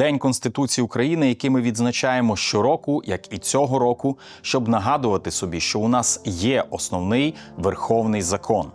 День Конституції України, який ми відзначаємо щороку, як і цього року, щоб нагадувати собі, що у нас є основний верховний закон.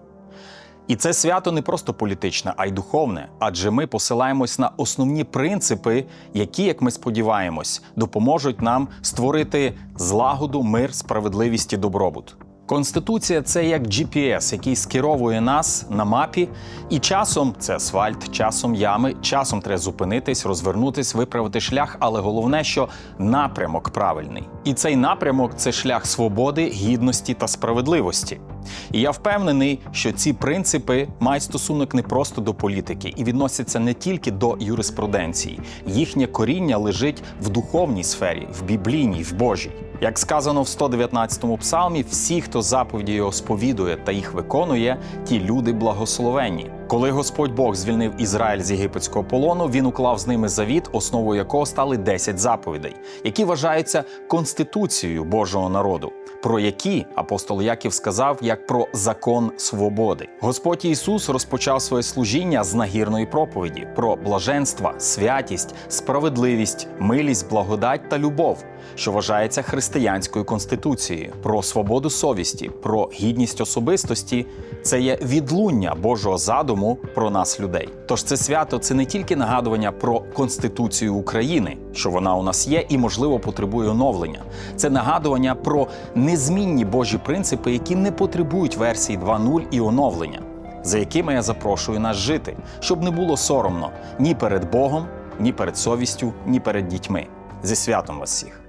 І це свято не просто політичне, а й духовне, адже ми посилаємось на основні принципи, які, як ми сподіваємось, допоможуть нам створити злагоду, мир, справедливість і добробут. Конституція це як GPS, який скеровує нас на мапі, і часом це асфальт, часом ями, часом треба зупинитись, розвернутись, виправити шлях. Але головне, що напрямок правильний. І цей напрямок це шлях свободи, гідності та справедливості. І я впевнений, що ці принципи мають стосунок не просто до політики і відносяться не тільки до юриспруденції. Їхнє коріння лежить в духовній сфері, в біблійній, в Божій. Як сказано в 119-му псалмі, всі, хто заповіді його сповідує та їх виконує, ті люди благословенні. Коли Господь Бог звільнив Ізраїль з єгипетського полону, він уклав з ними завіт, основою якого стали 10 заповідей, які вважаються конституцією Божого народу, про які апостол Яків сказав як про закон свободи. Господь Ісус розпочав своє служіння з нагірної проповіді про блаженства, святість, справедливість, милість, благодать та любов, що вважається християнською конституцією, про свободу совісті, про гідність особистості. Це є відлуння Божого задуму про нас, людей. Тож це свято це не тільки нагадування про конституцію України, що вона у нас є і, можливо, потребує оновлення. Це нагадування про незмінні Божі принципи, які не потребують версії 2.0 і оновлення, за якими я запрошую нас жити, щоб не було соромно ні перед Богом, ні перед совістю, ні перед дітьми. Зі святом вас всіх!